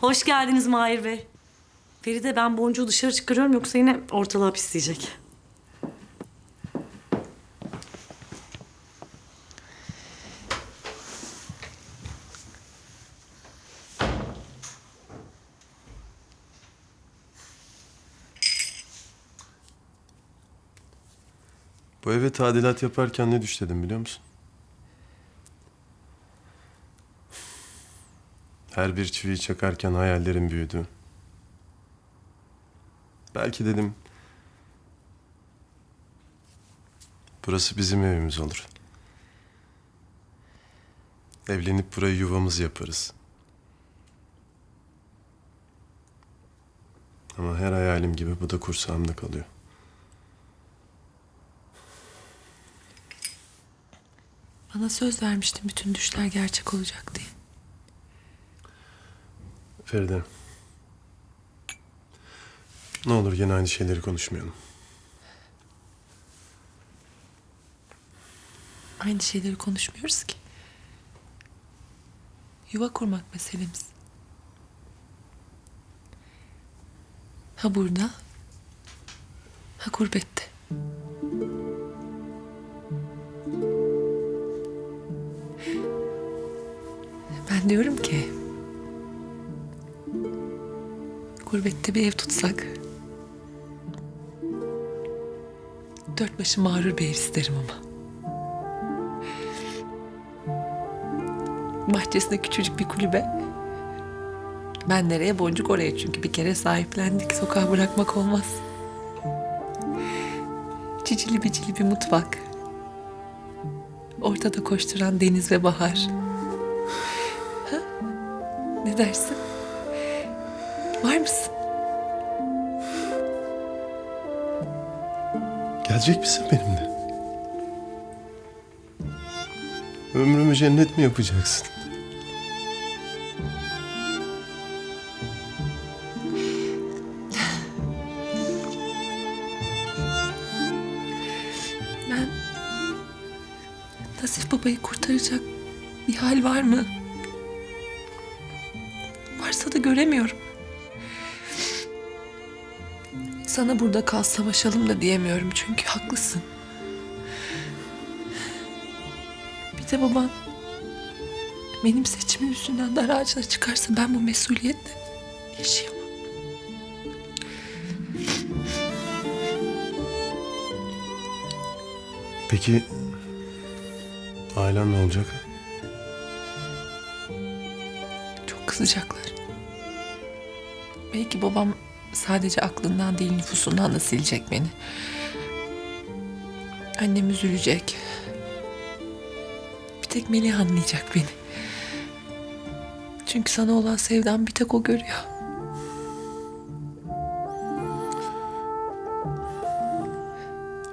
Hoş geldiniz Mahir Bey. Feride ben boncuğu dışarı çıkarıyorum yoksa yine ortalığa pisleyecek. Bu eve tadilat yaparken ne düşledim biliyor musun? Her bir çiviyi çakarken hayallerim büyüdü. Belki dedim... Burası bizim evimiz olur. Evlenip burayı yuvamız yaparız. Ama her hayalim gibi bu da kursağımda kalıyor. Bana söz vermiştin bütün düşler gerçek olacak diye. Feride. Ne olur yine aynı şeyleri konuşmayalım. Aynı şeyleri konuşmuyoruz ki. Yuva kurmak meselemiz. Ha burada, ha gurbette. Ben diyorum ki... Gurbette bir ev tutsak... Dört başı mağrur bir ev isterim ama. Bahçesinde küçücük bir kulübe. Ben nereye boncuk oraya çünkü bir kere sahiplendik. Sokağa bırakmak olmaz. Cicili bicili bir mutfak. Ortada koşturan deniz ve bahar. Ha? Ne dersin? Var mısın? Gelecek misin benimle? Ömrümü cennet mi yapacaksın? Ben Nasif babayı kurtaracak bir hal var mı? Varsa da göremiyorum. Sana burada kal savaşalım da diyemiyorum çünkü haklısın. Bir de baban benim seçimin üstünden dar ağacına çıkarsa ben bu mesuliyetle yaşayamam. Peki ailen ne olacak? Çok kızacaklar. Belki babam sadece aklından değil nüfusundan da silecek beni. Annem üzülecek. Bir tek Melih anlayacak beni. Çünkü sana olan sevdam bir tek o görüyor.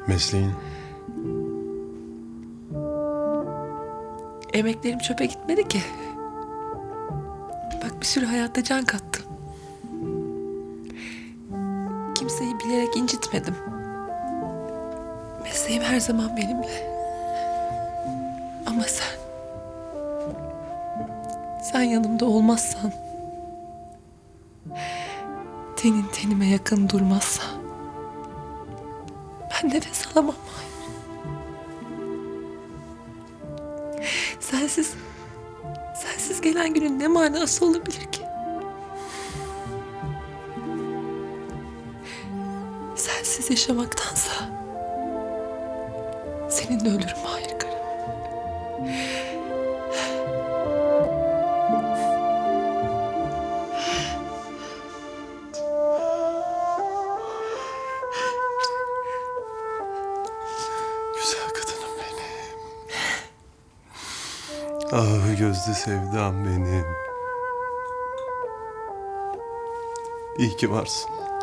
Mesleğin? Emeklerim çöpe gitmedi ki. Bak bir sürü hayatta can kattım. Kimseyi bilerek incitmedim. Mesleğim her zaman benimle. Ama sen... Sen yanımda olmazsan... Tenin tenime yakın durmazsa... Ben nefes alamam. Hayır. Sensiz... Sensiz gelen günün ne manası olabilir ki? Sensiz yaşamaktansa... Seninle ölürüm hayır karım. Güzel kadınım benim. Ah gözlü sevdam benim. İyi ki varsın.